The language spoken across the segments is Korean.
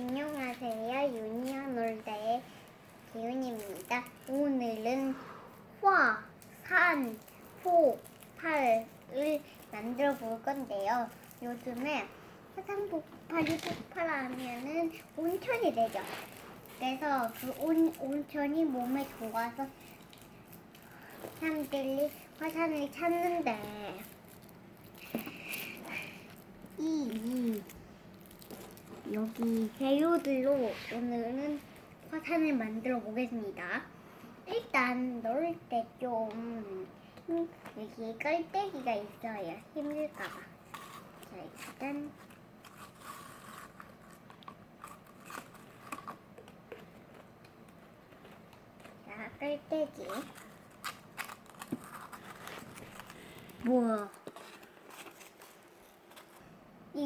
안녕하세요. 유니언 놀다의 기훈입니다. 오늘은 화, 산, 포, 팔을 만들어 볼 건데요. 요즘에 화산 폭발이 폭발하면은 온천이 되죠. 그래서 그 온, 온천이 몸에 좋아서 사람들이 화산을 찾는데 이, 이 여기 재료들로 오늘은 화산을 만들어 보겠습니다. 일단 넣을 때좀 여기 깔때기가 있어야 힘들까봐. 자 일단 자 깔때기 뭐야?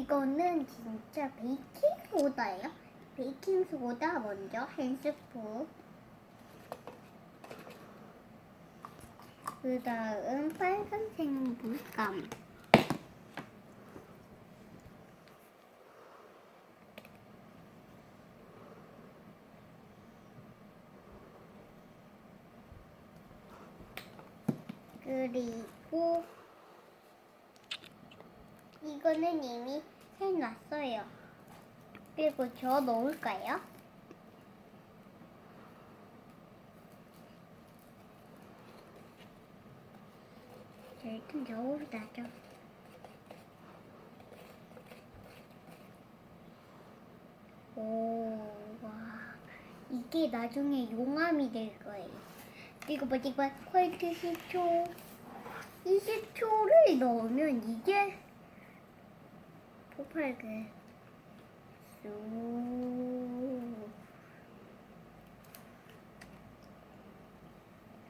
이거는 진짜 베이킹 소다예요. 베이킹 소다 먼저 한 스푼. 그 다음 빨간색 물감. 그리고 이거는 이미 해놨어요. 그리고 저 넣을까요? 자, 일단 놔줘. 오, 와. 이게 나중에 용암이 될 거예요. 이거 봐, 이거 봐. 퀄트 10초. 20초를 넣으면 이게 폭발돼. 쑥.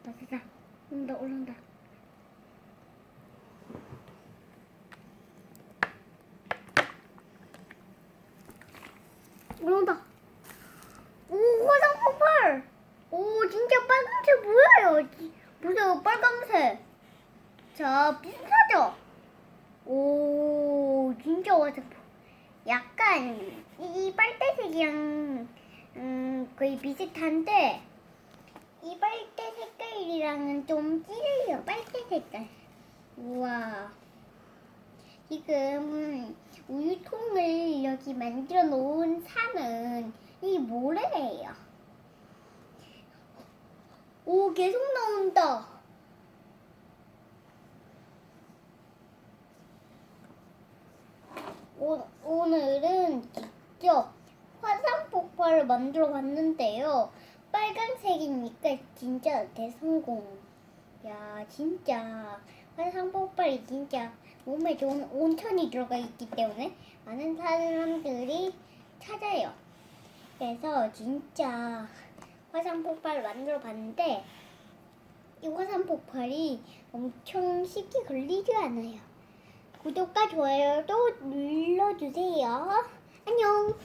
맞다. 올라온다, 올라온다. 올라온다. 오, 화상 폭발! 오, 진짜 빨간색 뭐예요? 보세요, 빨간색. 자, 비슷 약간 이 빨대색이랑 음, 거의 비슷한데 이 빨대 색깔이랑은 좀 찌르요 빨대 색깔. 우와. 지금 우유통을 여기 만들어 놓은 산은 이 모래예요. 오 계속 나온다 오, 오늘은 직접 화산 폭발을 만들어 봤는데요. 빨간색이니까 진짜 대성공. 야, 진짜 화산 폭발이 진짜 몸에 좋은 온천이 들어가 있기 때문에 많은 사람들이 찾아요. 그래서 진짜 화산 폭발을 만들어 봤는데 이 화산 폭발이 엄청 쉽게 걸리지 않아요. 구독과 좋아요도 눌러주세요. 안녕.